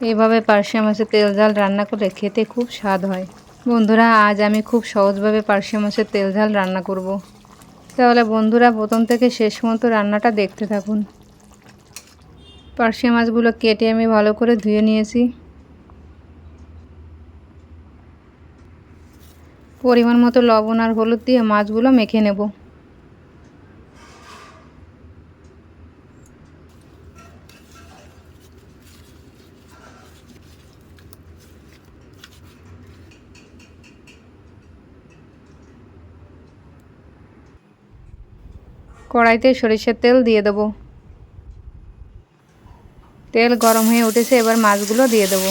এইভাবে পার্শে মাছের তেল, ঝাল রান্না করে খেতে খুব স্বাদ হয়। বন্ধুরা, আজ আমি খুব সহজভাবে পার্শে মাছের তেল, ঝাল রান্না করব। তাহলে বন্ধুরা, প্রথম থেকে শেষ পর্যন্ত রান্নাটা দেখতে থাকুন। পার্শে মাছগুলো কেটে আমি ভালো করে ধুয়ে নিয়েছি। পরিমাণ মতো লবণ আর হলুদ দিয়ে মাছগুলো মেখে নেব। কড়াইতে সরিষার তেল দিয়ে দেবো। তেল গরম হয়ে উঠেছে, এবার মাছগুলো দিয়ে দেবো।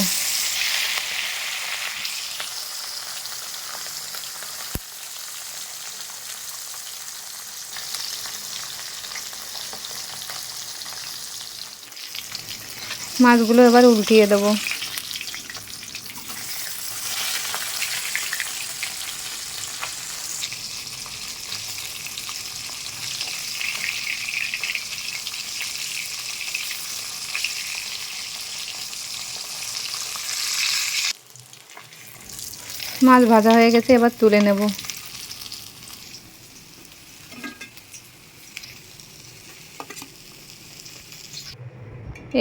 মাছগুলো এবার উল্টিয়ে দেবো। মাছ ভাজা হয়ে গেছে এবার তুলে নেব।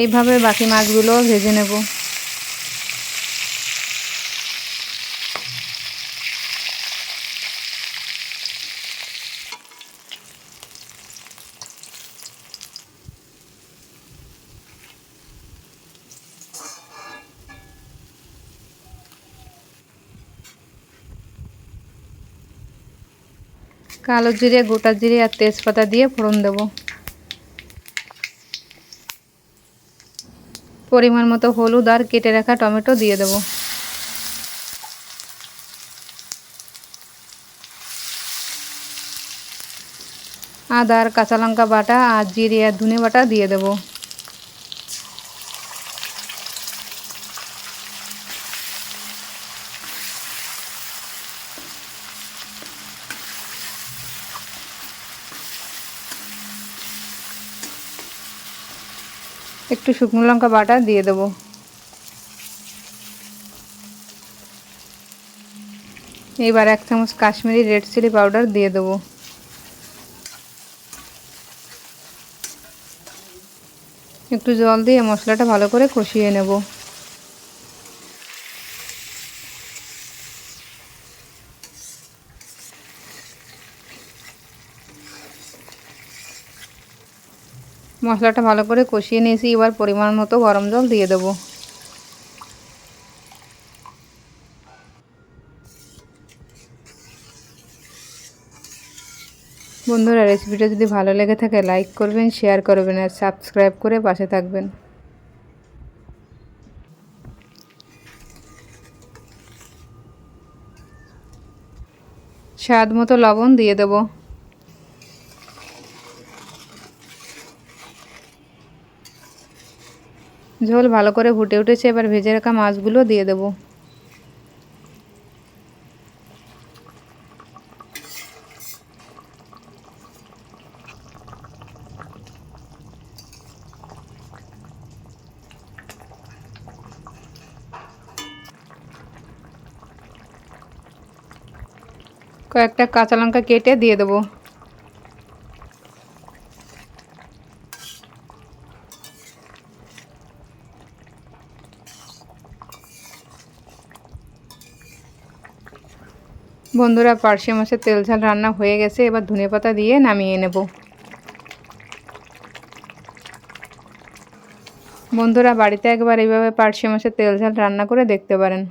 এইভাবে বাকি মাছগুলো ভেজে নেব। কালো জিরে, গোটা জিরে আর তেজপাতা দিয়ে ফোড়ন দেব। পরিমাণ মতো হলুদ আর কেটে রাখা টমেটো দিয়ে দেব। আদা আর কাঁচা লঙ্কা বাটা আর জিরে আর ধনে বাটা দিয়ে দেবো। একটু শুকনো লঙ্কা বাটা দিয়ে দেবো। এবার এক চামচ কাশ্মীরি রেড চিলি পাউডার দিয়ে দেবো। একটু জল দিয়ে মশলাটা ভালো করে কষিয়ে নেব। মশলাটা ভালো করে কষিয়ে নিয়েছি। এবার পরিমাণ মতো গরম জল দিয়ে দেবো। বন্ধুরা, রেসিপিটা যদি ভালো লেগে থাকে, লাইক করবেন, শেয়ার করবেন আর সাবস্ক্রাইব করে পাশে থাকবেন। স্বাদ মতো লবণ দিয়ে দেবো। ঝোল ভালো করে ফুটে উঠেছে, এবার ভেজে রাখা মাছগুলো দিয়ে দেব। কয়েকটা কাঁচা লঙ্কা কেটে দিয়ে দেবো। বন্ধুরা, পার্শে মাসে তেল ঝাল রান্না হয়ে গেছে। এবার ধনে পাতা দিয়ে নামিয়ে নেব। বন্ধুরা, বাড়িতে একবার এইভাবে পার্শে মাছের তেল ঝাল রান্না করে দেখতে পারেন।